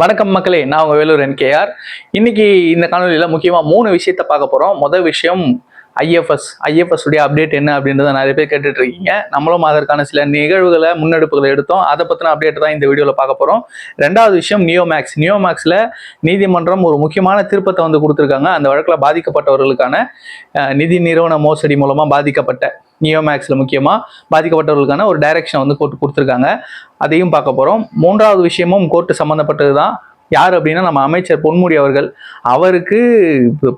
வணக்கம் மக்களே நான் உங்கள் வேலூர் என்கேஆர் இன்னைக்கு இந்த காணொலியில் முக்கியமாக மூணு விஷயத்த பார்க்க போகிறோம் முதல் விஷயம் ஐஎஃப்எஸ் ஐஎஃப்எஸ் உடைய அப்டேட் என்ன அப்படின்றத நிறைய பேர் கேட்டுட்டு இருக்கீங்க. நம்மளும் அதற்கான சில நிகழ்வுகளை முன்னெடுப்புகளை எடுத்தோம். அதை பற்றின அப்டேட் தான் இந்த வீடியோவில் பார்க்க போகிறோம் ரெண்டாவது விஷயம் நியோமேக்ஸ் நியோமேக்ஸில் நீதிமன்றம் ஒரு முக்கியமான திருப்பத்தை வந்து கொடுத்துருக்காங்க. அந்த வழக்கில் பாதிக்கப்பட்டவர்களுக்கான நிதி நிறுவன மோசடி மூலமாக பாதிக்கப்பட்ட நியோமேக்ஸில் முக்கியமாக பாதிக்கப்பட்டவர்களுக்கான ஒரு டைரக்ஷன் வந்து கோர்ட்டு கொடுத்துருக்காங்க. அதையும் பார்க்க போகிறோம் மூன்றாவது விஷயமும் கோர்ட்டு சம்மந்தப்பட்டது தான் யார் அப்படின்னா நம்ம அமைச்சர் பொன்முடி அவர்கள். அவருக்கு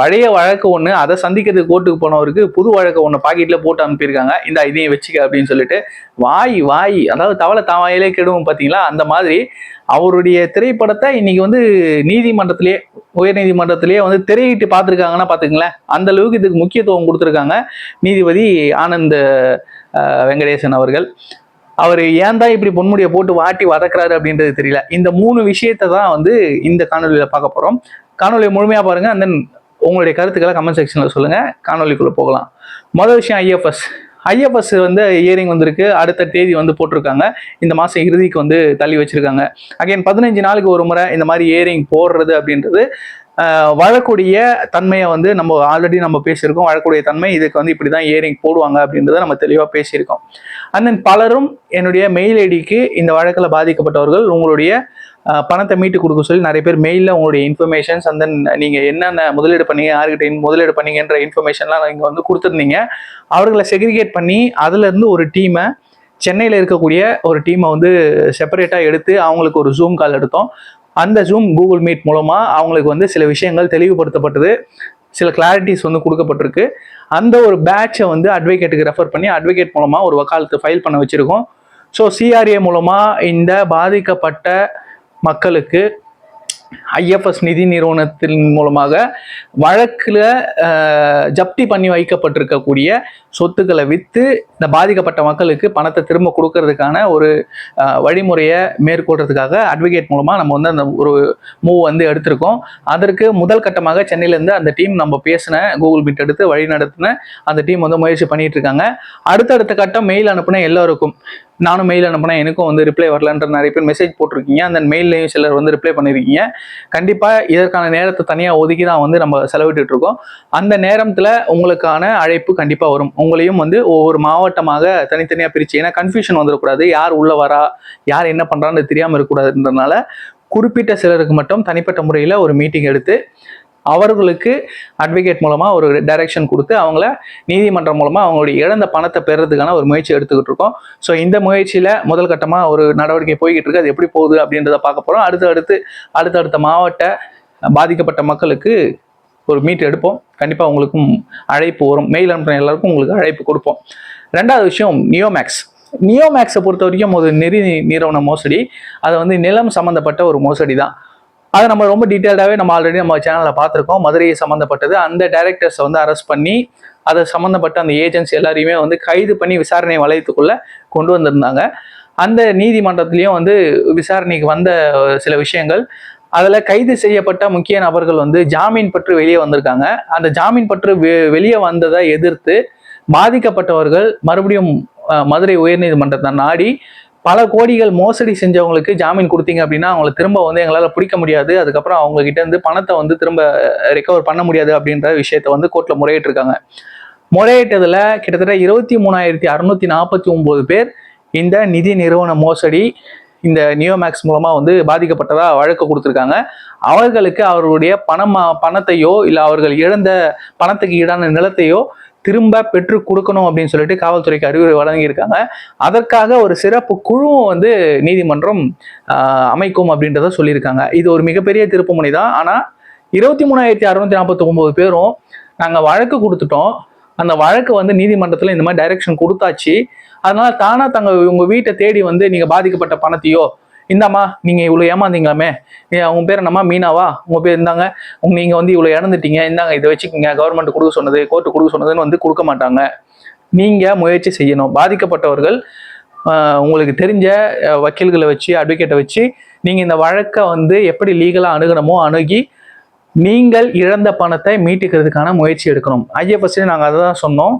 பழைய வழக்கு ஒன்று அதை சந்திக்கிறதுக்கு கோர்ட்டுக்கு போனவருக்கு புது வழக்கு ஒன்று பாக்கெட்டில் போட்டு அனுப்பியிருக்காங்க. இந்த இதையும் வச்சுக்க அப்படின்னு சொல்லிட்டு வாய் வாய் அதாவது தவளை தாவாயிலே கெடுவோம் பார்த்தீங்களா அந்த மாதிரி அவருடைய திரைப்படத்தை இன்னைக்கு வந்து நீதிமன்றத்திலேயே உயர் நீதிமன்றத்திலேயே வந்து திரையிட்டு பார்த்துருக்காங்கன்னா பார்த்துங்களேன் அந்த அளவுக்கு இதுக்கு முக்கியத்துவம் கொடுத்துருக்காங்க நீதிபதி ஆனந்த் வெங்கடேசன் அவர்கள். அவர் ஏன் தான் இப்படி பொன்முடியை போட்டு வாட்டி வதக்குறாரு அப்படின்றது தெரியல. இந்த மூணு விஷயத்தை தான் வந்து இந்த காணொலியில் பார்க்க போகிறோம் காணொலியை முழுமையாக பாருங்கள் அண்ட் தென் உங்களுடைய கருத்துக்களை கமெண்ட் செக்ஷனில் சொல்லுங்கள் காணொலிக்குள்ளே போகலாம். முதல் விஷயம் ஐஎஃப்எஸ் ஐஎஃப்எஸ் வந்து இயரிங் வந்திருக்கு. அடுத்த தேதி வந்து போட்டிருக்காங்க. இந்த மாதம் இறுதிக்கு வந்து தள்ளி வச்சிருக்காங்க. அகைன் பதினஞ்சு நாளுக்கு ஒரு முறை இந்த மாதிரி இயரிங் போடுறது அப்படின்றது வழக்கூடிய தன்மையை வந்து நம்ம ஆல்ரெடி நம்ம பேசியிருக்கோம். வழக்குடைய தன்மை இதுக்கு வந்து இப்படி தான் இயரிங் போடுவாங்க அப்படின்றத நம்ம தெளிவாக பேசியிருக்கோம். அண்ட் தென் பலரும் என்னுடைய மெயில் ஐடிக்கு இந்த வழக்கில் பாதிக்கப்பட்டவர்கள் உங்களுடைய பணத்தை மீட்டு கொடுக்க சொல்லி நிறைய பேர் மெயிலில் உங்களுடைய இன்ஃபர்மேஷன்ஸ் அந்த தென் நீங்கள் என்னென்ன முதலீடு பண்ணீங்க யார்கிட்ட முதலீடு பண்ணீங்கன்ற இன்ஃபர்மேஷன்லாம் இங்கே வந்து கொடுத்துருந்தீங்க. அவர்களை செக்ரிகேட் பண்ணி அதுலேருந்து ஒரு டீமை சென்னையில் இருக்கக்கூடிய ஒரு டீமை வந்து செப்பரேட்டாக எடுத்து அவங்களுக்கு ஒரு ஜூம் கால் எடுத்தோம். அந்த ஜூம் கூகுள் மீட் மூலமாக அவங்களுக்கு வந்து சில விஷயங்கள் தெளிவுபடுத்தப்பட்டது. சில கிளாரிட்டிஸ் வந்து கொடுக்கப்பட்டிருக்கு. அந்த ஒரு பேட்சை வந்து அட்வொகேட்டுக்கு ரெஃபர் பண்ணி அட்வொகேட் மூலமாக ஒரு வக்காலத்து ஃபைல் பண்ண வச்சுருக்கோம். ஸோ சிஆர்ஏ மூலமாக இந்த பாதிக்கப்பட்ட மக்களுக்கு ஐஎஃப்எஸ் நிதி நிறுவனத்தின் மூலமாக வழக்கில் ஜப்தி பண்ணி வைக்கப்பட்டிருக்கக்கூடிய சொத்துக்களை விற்று இந்த பாதிக்கப்பட்ட மக்களுக்கு பணத்தை திரும்ப கொடுக்கறதுக்கான ஒரு வழிமுறையை மேற்கொள்றதுக்காக அட்வொகேட் மூலமாக நம்ம வந்து அந்த ஒரு மூவ் வந்து எடுத்திருக்கோம். அதற்கு முதல் கட்டமாக சென்னையிலேருந்து அந்த டீம் நம்ம பேசின கூகுள் மீட் எடுத்து வழி நடத்தின அந்த டீம் வந்து முயற்சி பண்ணிட்டு இருக்காங்க. அடுத்தடுத்த கட்டம் மெயில் அனுப்புன எல்லோருக்கும். நானும் மெயில் அனுப்புனேன் எனக்கும் வந்து ரிப்ளை வரலன்ற நிறைய பேர் மெசேஜ் போட்டிருக்கீங்க. அந்த மெயிலையும் சிலர் வந்து ரிப்ளை பண்ணியிருக்கீங்க கண்டிப்பாக இதற்கான நேரத்தை தனியாக ஒதுக்கி தான் வந்து நம்ம செலவிட்டு இருக்கோம். அந்த நேரத்தில் உங்களுக்கான அழைப்பு கண்டிப்பாக வரும். உங்களையும் வந்து ஒவ்வொரு மாவட்டமாக தனித்தனியாக பிரித்து ஏன்னா கன்ஃபியூஷன் வந்துடக்கூடாது யார் உள்ள வரா யார் என்ன பண்ணுறான்னு தெரியாமல் இருக்கக்கூடாதுன்றனால குறிப்பிட்ட சிலருக்கு மட்டும் தனிப்பட்ட முறையில் ஒரு மீட்டிங் எடுத்து அவர்களுக்கு அட்வொகேட் மூலமாக ஒரு டைரக்ஷன் கொடுத்து அவங்கள நீதிமன்றம் மூலமாக அவங்களுடைய இழந்த பணத்தை பெறுறதுக்கான ஒரு முயற்சி எடுத்துக்கிட்டு இருக்கோம். ஸோ இந்த முயற்சியில் முதல் கட்டமாக ஒரு நடவடிக்கை போய்கிட்டு இருக்கு. அது எப்படி போகுது அப்படின்றத பார்க்க போகிறோம் அடுத்து அடுத்து அடுத்தடுத்த மாவட்ட பாதிக்கப்பட்ட மக்களுக்கு ஒரு மீட் எடுப்போம். கண்டிப்பாக உங்களுக்கும் அழைப்பு வரும். மெயில் அனுப்புகிற எல்லாருக்கும் உங்களுக்கு அழைப்பு கொடுப்போம். ரெண்டாவது விஷயம் நியோமேக்ஸ் நியோமேக்ஸை பொறுத்த வரைக்கும் ஒரு நெறி நிறுவன மோசடி. அது வந்து நிலம் சம்மந்தப்பட்ட ஒரு மோசடி தான் அதை நம்ம ரொம்ப டீட்டெயில்டாகவே நம்ம ஆல்ரெடி நம்ம சேனலில் பார்த்துருக்கோம். மதுரையை சம்மந்தப்பட்டது அந்த டைரக்டர்ஸை வந்து அரெஸ்ட் பண்ணி அதை சம்மந்தப்பட்ட அந்த ஏஜென்ட்ஸ் எல்லாரையுமே வந்து கைது பண்ணி விசாரணை வளையத்துக்குள்ளே கொண்டு வந்திருந்தாங்க. அந்த நீதிமன்றத்துலேயும் வந்து விசாரணைக்கு வந்த சில விஷயங்கள். அதில் கைது செய்யப்பட்ட முக்கிய நபர்கள் வந்து ஜாமீன் பற்று வெளியே வந்திருக்காங்க. அந்த ஜாமீன் பற்று வெ- வெளியே வந்ததை எதிர்த்து பாதிக்கப்பட்டவர்கள் மறுபடியும் மதுரை உயர்நீதிமன்றத்தை நாடி பல கோடிகள் மோசடி செஞ்சவங்களுக்கு ஜாமீன் கொடுத்தீங்க அப்படின்னா அவங்களை திரும்ப வந்து எங்களால் பிடிக்க முடியாது. அதுக்கப்புறம் அவங்க கிட்ட இருந்து பணத்தை வந்து திரும்ப ரெக்கவர் பண்ண முடியாது அப்படின்ற விஷயத்த வந்து கோர்ட்டில் முறையிட்டிருக்காங்க. முறையிட்டதுல கிட்டத்தட்ட இருபத்தி மூணாயிரத்தி அறுநூத்தி நாற்பத்தி ஒன்பது பேர் இந்த நிதி நிறுவன மோசடி இந்த நியோமேக்ஸ் மூலமா வந்து பாதிக்கப்பட்டதா வழக்கு கொடுத்துருக்காங்க. அவர்களுக்கு அவர்களுடைய பணமா பணத்தையோ இல்லை அவர்கள் இழந்த பணத்துக்கு ஈடான நிலத்தையோ திரும்ப பெற்று கொடுக்கணும் அப்படின்னு சொல்லிட்டு காவல்துறைக்கு அறிவுரை வழங்கியிருக்காங்க. அதற்காக ஒரு சிறப்பு குழுவும் வந்து நீதிமன்றம் அமைக்கும் அப்படின்றத சொல்லியிருக்காங்க. இது ஒரு மிகப்பெரிய திருப்புமுனை தான். ஆனால் இருபத்தி மூணாயிரத்தி அறுநூத்தி நாற்பத்தி ஒன்பது பேரும் நாங்கள் வழக்கு கொடுத்துட்டோம். அந்த வழக்கு வந்து நீதிமன்றத்தில் இந்த மாதிரி டைரக்ஷன் கொடுத்தாச்சு. அதனால தானா தங்க உங்க வீட்டை தேடி வந்து நீங்க பாதிக்கப்பட்ட பணத்தையோ இந்தாம்மா நீங்கள் இவ்வளோ ஏமாந்தீங்களாமே. உங்கள் பேர் என்னம்மா? மீனாவா? உங்கள் பேர் இருந்தாங்க உங்க நீங்கள் வந்து இவ்வளோ இறந்துட்டீங்க. இந்தாங்க இதை வச்சுக்கோங்க. கவர்மெண்ட் கொடுக்க சொன்னது கோர்ட்டு கொடுக்க சொன்னதுன்னு வந்து கொடுக்க மாட்டாங்க. நீங்கள் முயற்சி செய்யணும். பாதிக்கப்பட்டவர்கள் உங்களுக்கு தெரிஞ்ச வக்கீல்களை வச்சு அட்வொகேட்டை வச்சு நீங்கள் இந்த வழக்கை வந்து எப்படி லீகலாக அணுகணுமோ அணுகி நீங்கள் இழந்த பணத்தை மீட்டுக்கிறதுக்கான முயற்சி எடுக்கணும். ஐஎஃப்எஸ்சி நாங்கள் அதை தான் சொன்னோம்.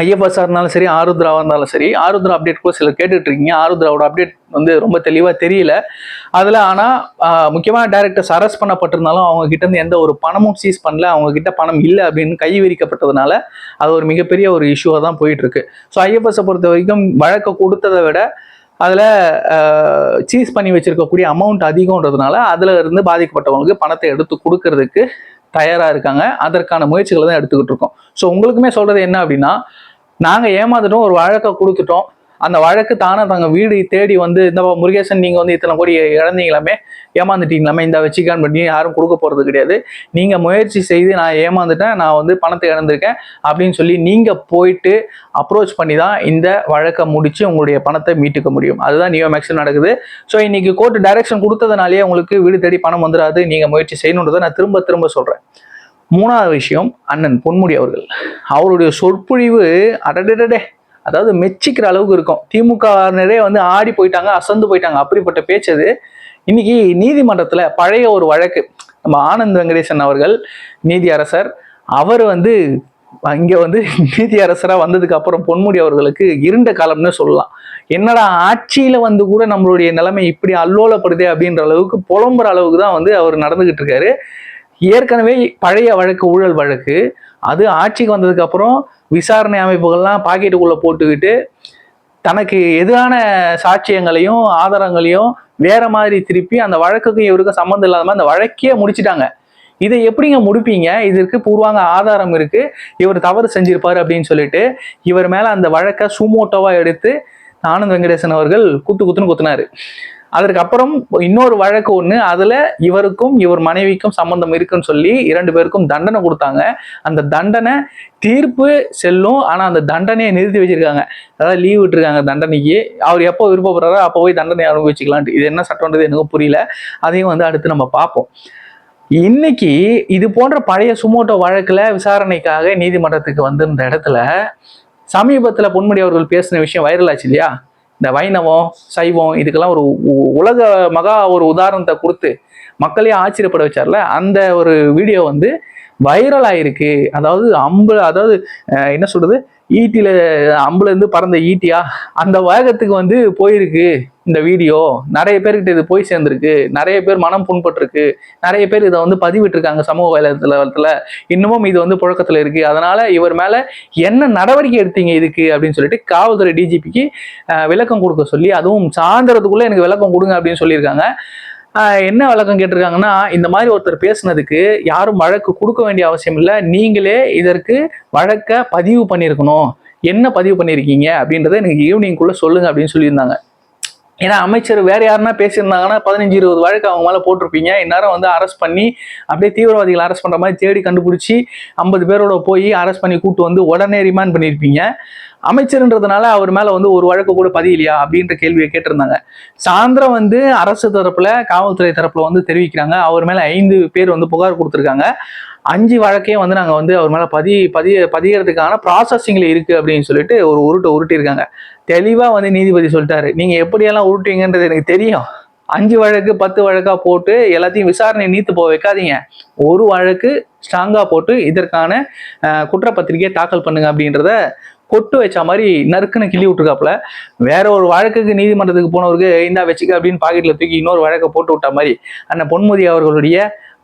ஐஎஃப்எஸ்ஆர் இருந்தாலும் சரி ஆருத்ராவாக இருந்தாலும் சரி ஆருத்ரா அப்டேட் கூட சிலர் கேட்டுட்டு இருக்கீங்க ஆருத்ராவோட அப்டேட் வந்து ரொம்ப தெளிவாக தெரியல. அதில் ஆனால் முக்கியமான டேரக்டர்ஸ் அரெஸ்ட் பண்ணப்பட்டிருந்தாலும் அவங்க எந்த ஒரு பணமும் சீஸ் பண்ணல. அவங்க கிட்ட பணம் இல்லை அப்படின்னு கை விரிக்கப்பட்டதுனால அது ஒரு மிகப்பெரிய ஒரு இஷ்யூவாக தான் போயிட்டுருக்கு. ஸோ ஐஎஃப்எஸை பொறுத்த வரைக்கும் வழக்கை கொடுத்ததை விட அதில் சீஸ் பண்ணி வச்சிருக்கக்கூடிய அமௌண்ட் அதிகம்ன்றதுனால அதில் இருந்து பாதிக்கப்பட்டவங்களுக்கு பணத்தை எடுத்து கொடுக்கறதுக்கு தயாராக இருக்காங்க. அதற்கான முயற்சிகளை தான் எடுத்துக்கிட்டு இருக்கோம். ஸோ உங்களுக்குமே சொல்கிறது என்ன அப்படின்னா நாங்கள் ஏமாந்துட்டோம் ஒரு வழக்கை கொடுத்துட்டோம். அந்த வழக்கு தானே தங்க வீடு தேடி வந்து இந்த முருகேசன் நீங்கள் வந்து இத்தனை கோடி இழந்தீங்களாமே ஏமாந்துட்டீங்களாமே இந்த வச்சுக்கான் பண்ணி யாரும் கொடுக்க போகிறது கிடையாது. நீங்கள் முயற்சி செய்து நான் ஏமாந்துட்டேன் நான் வந்து பணத்தை இழந்திருக்கேன் அப்படின்னு சொல்லி நீங்கள் போயிட்டு அப்ரோச் பண்ணி தான் இந்த வழக்கை முடித்து உங்களுடைய பணத்தை மீட்டுக்க முடியும். அதுதான் நியோ மேக்ஸில் நடக்குது. ஸோ இன்னைக்கு கோர்ட் டைரக்ஷன் கொடுத்ததுனாலேயே உங்களுக்கு வீடு தேடி பணம் வந்துடாது நீங்கள் முயற்சி செய்யணுன்றதை நான் திரும்ப திரும்ப சொல்கிறேன் மூணாவது விஷயம் அண்ணன் பொன்முடி அவர்கள். அவருடைய சொற்பொழிவு அடடடே அதாவது மெச்சிக்கிற அளவுக்கு இருக்கும். திமுகவினரே வந்து ஆடி போயிட்டாங்க அசந்து போயிட்டாங்க. அப்படிப்பட்ட பேச்சது இன்னைக்கு நீதிமன்றத்தில் பழைய ஒரு வழக்கு நம்ம ஆனந்த் வெங்கடேசன் அவர்கள் நீதி அரசர் அவர் வந்து இங்கே வந்து நீதி அரசராக வந்ததுக்கு அப்புறம் பொன்முடி அவர்களுக்கு இருண்ட காலம்னு சொல்லலாம். என்னடா ஆட்சியில் வந்து கூட நம்மளுடைய நிலைமை இப்படி அல்லோலப்படுதே அப்படின்ற அளவுக்கு புலம்புற அளவுக்கு தான் வந்து அவர் நடந்துகிட்டு இருக்காரு. ஏற்கனவே பழைய வழக்கு ஊழல் வழக்கு அது ஆட்சிக்கு வந்ததுக்கு அப்புறம் விசாரணை அமைப்புகள்லாம் பாக்கெட்டுக்குள்ளே போட்டுக்கிட்டு தனக்கு எதிரான சாட்சியங்களையும் ஆதாரங்களையும் வேற மாதிரி திருப்பி அந்த வழக்குக்கும் இவருக்கும் சம்மந்தம் இல்லாத மாதிரி அந்த வழக்கே முடிச்சிட்டாங்க. இதை எப்படிங்க முடிப்பீங்க? இதற்கு பூர்வாங்க ஆதாரம் இருக்கு. இவர் தவறு செஞ்சிருப்பாரு அப்படின்னு சொல்லிட்டு இவர் மேல அந்த வழக்கை சுமோட்டோவா எடுத்து ஆனந்த் வெங்கடேசன் அவர்கள் குத்து குத்துன்னு குத்துனாரு. அதற்கு அப்புறம் இன்னொரு வழக்கு ஒன்று அதில் இவருக்கும் இவர் மனைவிக்கும் சம்பந்தம் இருக்குன்னு சொல்லி இரண்டு பேருக்கும் தண்டனை கொடுத்தாங்க. அந்த தண்டனை தீர்ப்பு செல்லும் ஆனால் அந்த தண்டனையை நிறுத்தி வச்சிருக்காங்க. அதாவது லீவ் விட்டுருக்காங்க தண்டனைக்கு. அவர் எப்போ விருப்பப்படுறாரோ அப்போ போய் தண்டனை அனுபவிச்சுக்கலான்ட்டு. இது என்ன சட்டம்ன்றது எனக்கு புரியல. அதையும் வந்து அடுத்து நம்ம பார்ப்போம். இன்னைக்கு இது போன்ற பழைய சுமோட்டோ வழக்கில் விசாரணைக்காக நீதிமன்றத்துக்கு வந்திருந்த இடத்துல சமீபத்தில் பொன்முடி அவர்கள் பேசின விஷயம் வைரல் ஆச்சு இல்லையா? இந்த வைணவம் சைவம் இதுக்கெல்லாம் ஒரு உலக மகா ஒரு உதாரணத்தை கொடுத்து மக்களையும் ஆச்சரியப்பட வச்சார்ல? அந்த ஒரு வீடியோ வந்து வைரல் ஆயிருக்கு. அதாவது அம்பு அதாவது என்ன சொல்றது? ஈட்டியில அம்புல இருந்து பறந்த ஈட்டியா? அந்த வேகத்துக்கு வந்து போயிருக்கு இந்த வீடியோ. நிறைய பேர்கிட்ட இது போய் சேர்ந்துருக்கு. நிறைய பேர் மனம் புண்பட்டிருக்கு. நிறைய பேர் இதை வந்து பதிவிட்டிருக்காங்க சமூக வலைதளத்தில். இன்னமும் இது வந்து புழக்கத்தில் இருக்கு. அதனால இவர் மேலே என்ன நடவடிக்கை எடுத்தீங்க இதுக்கு அப்படின்னு சொல்லிட்டு காவல்துறை டிஜிபிக்கு விளக்கம் கொடுக்க சொல்லி அதுவும் சாயந்தரத்துக்குள்ளே எனக்கு விளக்கம் கொடுங்க அப்படின்னு சொல்லியிருக்காங்க. என்ன விளக்கம் கேட்டிருக்காங்கன்னா இந்த மாதிரி ஒருத்தர் பேசுனதுக்கு யாரும் வழக்கு கொடுக்க வேண்டிய அவசியம் இல்லை. நீங்களே இதற்கு வழக்கை பதிவு பண்ணியிருக்கணும். என்ன பதிவு பண்ணியிருக்கீங்க? அப்படின்றத எனக்கு ஈவினிங்குள்ளே சொல்லுங்க அப்படின்னு சொல்லியிருந்தாங்க. ஏன்னா அமைச்சர் வேற யாருன்னா பேசியிருந்தாங்கன்னா பதினஞ்சு இருபது வழக்கு அவங்க மேலே போட்டிருப்பீங்க. இந்நேரம் வந்து அரெஸ்ட் பண்ணி அப்படியே தீவிரவாதிகளை அரெஸ்ட் பண்ணுற மாதிரி தேடி கண்டுபிடிச்சி ஐம்பது பேரோட போய் அரெஸ்ட் பண்ணி கூட்டு வந்து உடனே ரிமாண்ட் பண்ணியிருப்பீங்க. அமைச்சர்ன்றதுனால அவர் மேல வந்து ஒரு வழக்கு கூட பதியலையா அப்படின்ற கேள்வியை கேட்டிருந்தாங்க. சாயந்தரம் வந்து அரசு தரப்புல காவல்துறை தரப்புல வந்து தெரிவிக்கிறாங்க. அவர் மேல ஐந்து பேர் வந்து புகார் கொடுத்துருக்காங்க. அஞ்சு வழக்கையும் வந்து நாங்கள் வந்து அவர் மேலே பதி பதிய பதியறதுக்கான ப்ராசஸிங்கில் இருக்குது அப்படின்னு சொல்லிட்டு ஒரு உருட்டை உருட்டியிருக்காங்க. தெளிவாக வந்து நீதிபதி சொல்லிட்டாரு. நீங்கள் எப்படியெல்லாம் உருட்டுவீங்கன்றது எனக்கு தெரியும். அஞ்சு வழக்கு பத்து வழக்காக போட்டு எல்லாத்தையும் விசாரணை நீத்து போக வைக்காதீங்க. ஒரு வழக்கு ஸ்ட்ராங்காக போட்டு இதற்கான குற்றப்பத்திரிகையை தாக்கல் பண்ணுங்க அப்படின்றத கொட்டு வச்ச மாதிரி நறுக்குன்னு கிள்ளி விட்டுருக்காப்புல. வேற ஒரு வழக்குக்கு நீதிமன்றத்துக்கு போனவருக்கு இந்தா வச்சுக்க அப்படின்னு பாக்கெட்ல தூக்கி இன்னொரு வழக்கை போட்டு விட்ட மாதிரி அண்ணன் பொன்முதி அவர்களுடைய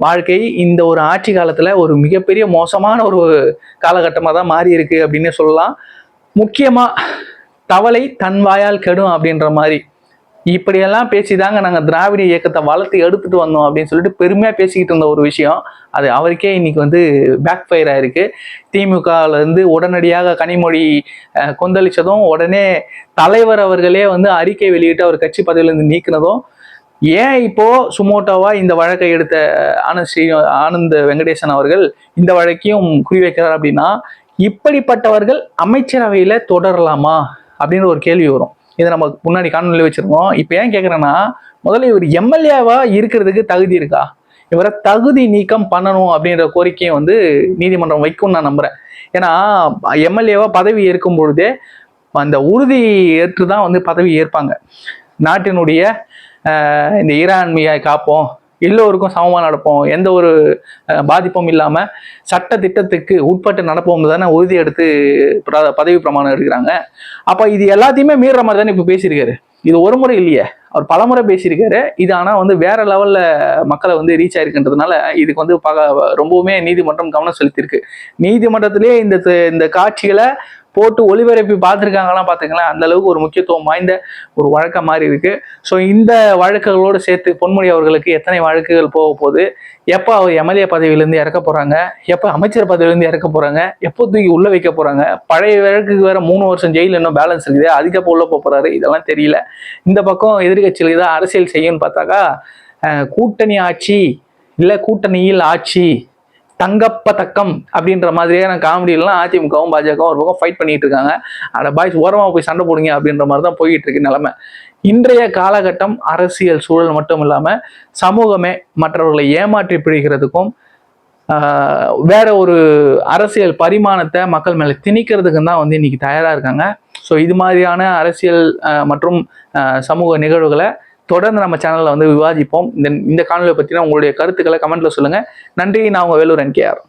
வாழ்க்கை இந்த ஒரு ஆட்சி காலத்துல ஒரு மிகப்பெரிய மோசமான ஒரு காலகட்டமாக தான் மாறி இருக்கு அப்படின்னு சொல்லலாம். முக்கியமா தவளை தன் வாயால் கெடும் அப்படின்ற மாதிரி இப்படியெல்லாம் பேசிதாங்க நாங்கள் திராவிட இயக்கத்தை வளர்த்து எடுத்துட்டு வந்தோம் அப்படின்னு சொல்லிட்டு பெருமையாக பேசிக்கிட்டு இருந்த ஒரு விஷயம். அது அவருக்கே இன்னைக்கு வந்து பேக் ஃபயர் ஆயிருக்கு. திமுகல உடனடியாக கனிமொழி கொந்தளித்ததும் கொந்தளிச்சதும் உடனே தலைவர் அவர்களே வந்து அறிக்கை வெளியிட்டு அவர் கட்சி பதவியிலிருந்து நீக்கினதும் ஏன் இப்போ சுமோட்டோவா இந்த வழக்கை எடுத்த ஆனந்த் ஸ்ரீ ஆனந்த் வெங்கடேசன் அவர்கள் இந்த வழக்கையும் குறிவைக்கிறார் அப்படின்னா இப்படிப்பட்டவர்கள் அமைச்சரவையில் தொடரலாமா? அப்படின்னு ஒரு கேள்வி வரும். இதை நம்ம முன்னாடி காணொலி வச்சிருக்கோம் இப்போ ஏன் கேட்குறேன்னா முதல்ல இவர் எம்எல்ஏவா இருக்கிறதுக்கு தகுதி இருக்கா? இவரை தகுதி நீக்கம் பண்ணணும் அப்படின்ற கோரிக்கையை வந்து நீதிமன்றம் வைக்கும் நான் நம்புறேன். ஏன்னா எம்எல்ஏவா பதவி ஏற்கும் பொழுதே அந்த உறுதி ஏற்று தான் வந்து பதவி ஏற்பாங்க. நாட்டினுடைய இந்த இறையாண்மையை காப்போம். எல்லோருக்கும் சமமாக நடப்போம். எந்த ஒரு பாதிப்பும் இல்லாமல் சட்ட திட்டத்துக்கு உட்பட்டு நடப்போம் தானே உறுதி எடுத்து பதவி பிரமாணம் எடுக்கிறாங்க. அப்போ இது எல்லாத்தையுமே மீறுற மாதிரி தானே இப்போ பேசியிருக்காரு. இது ஒரு முறை இல்லையே. அவர் பலமுறை பேசியிருக்காரு. இது ஆனால் வந்து வேற லெவலில் மக்களை வந்து ரீச் ஆயிருக்குன்றதுனால இதுக்கு வந்து பக ரொம்பவுமே நீதிமன்றம் கவனம் செலுத்தியிருக்கு. நீதிமன்றத்திலே இந்த இந்த காட்சிகளை போட்டு ஒளிபரப்பி பார்த்துருக்காங்களாம் பார்த்துக்கலாம் அந்த அளவுக்கு ஒரு முக்கியத்துவம் வாய்ந்த ஒரு வழக்கம் மாதிரி இருக்கு. ஸோ இந்த வழக்குகளோடு சேர்த்து பொன்முடி அவர்களுக்கு எத்தனை வழக்குகள் போக போகுது? எப்போ அவர் எம்எல்ஏ பதவியிலேருந்து இறக்க போகிறாங்க எப்போ அமைச்சர் பதவியிலேருந்து இறக்க போகிறாங்க எப்போ தூக்கி உள்ளே வைக்க போகிறாங்க பழைய வழக்குக்கு வேற மூணு வருஷம் ஜெயில் இன்னும் பேலன்ஸ் இருக்குது. அதுக்கப்போ உள்ளே போக இதெல்லாம் தெரியல. இந்த பக்கம் எதிர்கட்சியில் தான் அரசியல் செய்யும்னு பார்த்தாக்கா கூட்டணி ஆட்சி இல்லை கூட்டணியில் ஆட்சி தங்கப்ப தக்கம் அப்படின்ற மாதிரியான காமெடியெல்லாம் அதிமுகவும் பாஜகவும் ஒரு பக்கம் ஃபைட் பண்ணிட்டு இருக்காங்க. அட பாய்ஸ் ஓரமாக போய் சண்டை போடுங்க அப்படின்ற மாதிரி தான் போயிட்டு இருக்கு நிலைமை. இன்றைய காலகட்டம் அரசியல் சூழல் மட்டும் இல்லாமல் சமூகமே மற்றவர்களை ஏமாற்றி பிடிக்கிறதுக்கும் வேற ஒரு அரசியல் பரிமாணத்தை மக்கள் மேலே திணிக்கிறதுக்கு தான் வந்து இன்னைக்கு தயாராக இருக்காங்க. ஸோ இது மாதிரியான அரசியல் மற்றும் சமூக நிகழ்வுகளை தொடர்ந்து நம்ம சேனலில் வந்து விவாதிப்போம். இந்த இந்த காணொலியை பற்றினா உங்களுடைய கருத்துக்களை கமெண்ட்டில் சொல்லுங்கள் நன்றி நான் உங்கள் வேலூர் என்கேஆர்